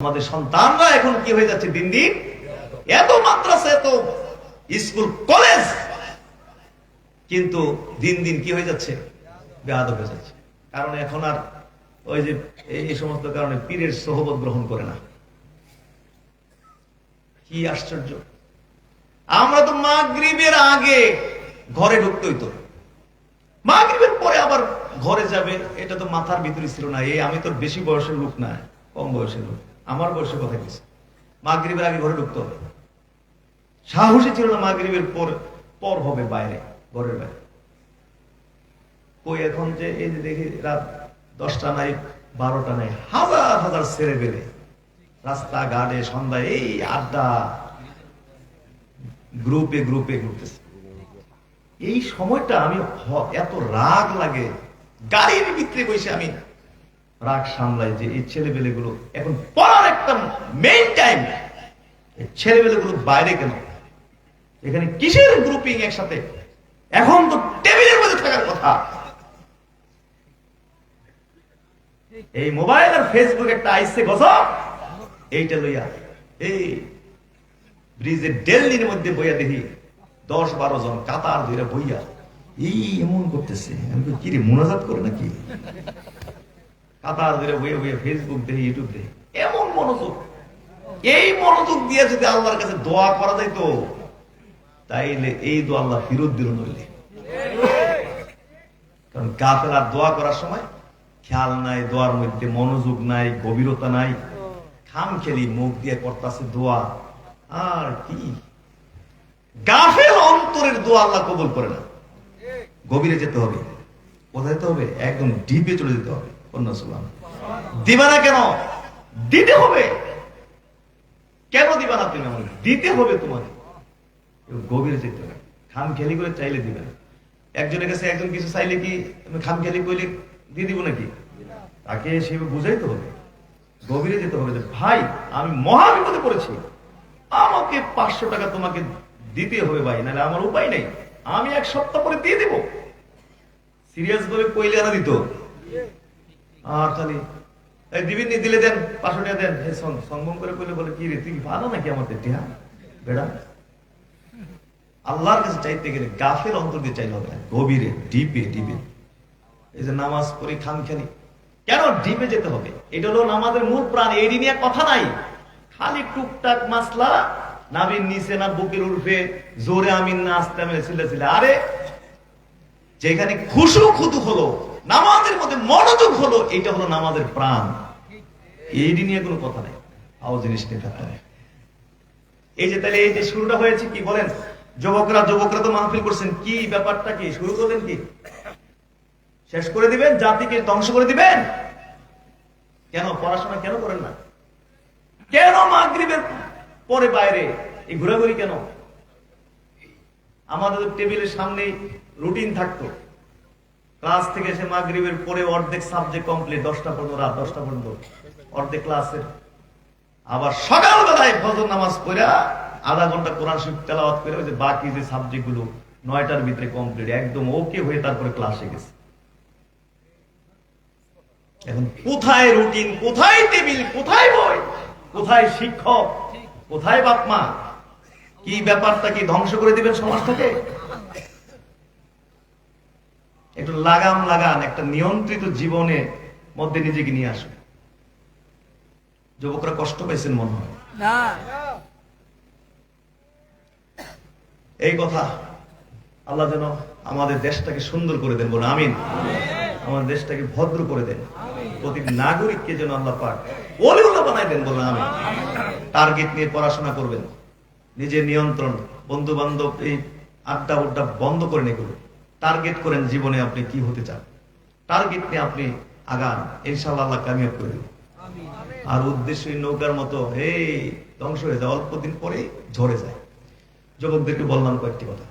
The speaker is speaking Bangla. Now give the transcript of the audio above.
আমাদের সন্তানরা এখন কি হয়ে যাচ্ছে দিন দিন? এত মাদ্রাসা, এত স্কুল, কলেজ, কিন্তু দিন দিন কি হয়ে যাচ্ছে? বেআদ হয়ে যাচ্ছে। কারণ এখন আর ওই যে এই সমস্ত কারণে পীরের সহবত গ্রহণ করে না। কি আশ্চর্য। আমরা তো মাগরিবের আগে ঘরে ঢুকতেই তো। মাগরিবের পরে আবার ঘরে যাবে, এটা তো মাথার ভিতরে ছিল না। এই আমি তো বেশি বয়সের লোক না, কম বয়সের লোক। আমার বয়সের কথা কিছু মাগরিবের আগে ঘরে ঢুকতে হবে। সাহসী ছিল না মাগরিবের পর পর হবে বাইরে, ঘরের বাইরে। কই এখন যে এই যে দেখি রাত দশটা নাই বারোটা নাই হাজার হাজার ছেড়ে বেড়ে রাস্তাঘাটে সন্ধ্যায় এই আড্ডা, গ্রুপে গ্রুপে ঘুরতেছে। এই সময়টা আমি এত রাগ লাগে গাড়ির ভিতরে বসে আমি। রাগ সামলাই যে এই ছেলেবেলে গুলো এখন পড়ার একটা মেইন টাইম ছেলেবেলে গুলো বাইরে কেন? এখানে কিসের গ্রুপিং একসাথে? এখন তো টেবিলের মধ্যে থাকার কথা। এই মোবাইল আর ফেসবুক একটা আইসে গছ এইটা লইয়া, এই ব্রিজের ডেল্লির মধ্যে বইয়া দেখি দশ বারো জন কাতার ধরে বইয়া, এই, এমন করতেছে। আমি কি রে, মোনাজাত করে নাকি? কাতার ধরে বইয়া বইয়া ফেসবুক দেখি ইউটিউব দেখি। এমন মনোযোগ। এই মনোযোগ দিয়ে যদি আল্লাহর কাছে দোয়া করা যায় তো তাইলে এই দোয়া আল্লাহ ফিরত দিল নইলে। কারণ গাফেল আর দোয়া করার সময় খেয়াল নাই, দোয়ার মধ্যে মনোযোগ নাই, গভীরতা নাই। খাম খেলি মুখ দিয়ে করতেছে দোয়া। আর কি? গাফেল অন্তরের দোয়া আল্লাহ কবুল করে না। গভীরে যেতে হবে। কোথায় যেতে হবে? একদম ডিপে চলে যেতে হবে। কেন? দিতে হবে। কেন তুমি আমাকে? দিতে হবে তোমাকে। গভীরে যেতে হবে। খাম করে চাইলে দিবে একজনের কাছে একজন কিছু চাইলে কি খাম করলে দিয়ে দিব নাকি? তাকে সেভাবে বুঝাইতে হবে। গভীরে যেতে হবে যে, ভাই, আমি মহা বিপদে পড়েছি। আমাকে পাঁচশো টাকা তোমাকে দিতে হবে ভাই, নাহলে আমার উপায় নেই। আমি এক সপ্তাহ পরে দিয়ে দেবো। সিরিয়াস ভাবে কইলে আনা দিত। আর খালি এই দিবেন দিলে দেন, পাঁচশো দেন। হে সং- সংগম করে কইলে বলে, কি রে, তুই ভালো নাকি আমাদের টিহা বেড়া? আল্লাহর কাছে চাইতে গেলে গাফের অন্তর দিয়ে চাইলে হবে গভীরে ডিপে ডিপে এই যে নামাজ পড়ি খাম খেলি কেন ডিপে যেতে হবে? এটা হলো আমাদের মূল প্রাণ এই নিয়ে কথা নাই। খালি টুকটাক মাসলা নাবির নিচে না বুকের উর্ফে, জোরে আমিন না আসতে আমি ছিলে আরে, যেখানে খুশু খুদু হলো নামাজের মধ্যে মনোযোগ হলো, এটা হলো নামাজের প্রাণ। এই নিয়ে কোনো কথা নাই। আও জিনিস নিয়ে থাকতে এই যে তাহলে এই যে শুরুটা হয়েছে কি বলেন? যুবকরা যুবকরা তো মাহফিল করছেন। কি ব্যাপারটা কি? শুরু করলেন কি? শেষ করে দিবেন? জাতিকে ধ্বংস করে দিবেন? কেন? পড়াশোনা কেন করেন না? কেন মাগরিবের পরে বাইরে? এই ঘোরাঘুরি কেন? আমাদের টেবিলের সামনে রুটিন থাকতো। ক্লাস থেকে এসে মাগরিবের পরে অর্ধেক সাবজেক্ট কমপ্লিট দশটা পর্যন্ত, রাত দশটা পর্যন্ত। অর্ধেক ক্লাসের। আবার সকালবেলায় ফজর নামাজ পড়া, আধা ঘণ্টা কোরআন শরীফ তেলাওয়াত করে ওই যে বাকি যে সাবজেক্টগুলো নয়টার ভিতরে কমপ্লিট একদম ওকে হয়ে তারপরে ক্লাসে গেছে। এখন কোথায় রুটিন কোথায় টেবিল কোথায় বই, কোথায় শিক্ষক, কোথায় বাপ মা? কি ব্যাপারটা কি ধ্বংস করে দিবেন সমাজটাকে? একটু লাগাম লাগান একটা নিয়ন্ত্রিত জীবনের মধ্যে নিজেকে নিয়ে আসুন। যুবকরা কষ্ট পাইছেন মনে হয়। না। এই কথা আল্লাহ যেন আমাদের দেশটাকে সুন্দর করে দেন বলে আমিন। আমাদের দেশটাকে ভদ্র করে দেন। প্রতিটি নাগরিককে যেন আল্লাহ পাক অলিউল্লাহ বানাই দেন বলে আমিন। টার্গেট নিয়ে পড়াশোনা করবেন। নিজের নিয়ন্ত্রণ বন্ধু বান্ধব এই আড্ডা উড্ডা বন্ধ করেন এগুলো টার্গেট করেন জীবনে আপনি কি হতে চান। টার্গেট নিয়ে আপনি আগান ইনশাল্লাহ আল্লাহ কামিয়াব করে দেবেন আর উদ্দেশ্যই নৌকার মতো এই ধ্বংস হয়ে যায় অল্প দিন পরেই ঝরে যায়। যুবকদেরকে বললাম কয়েকটি কথা।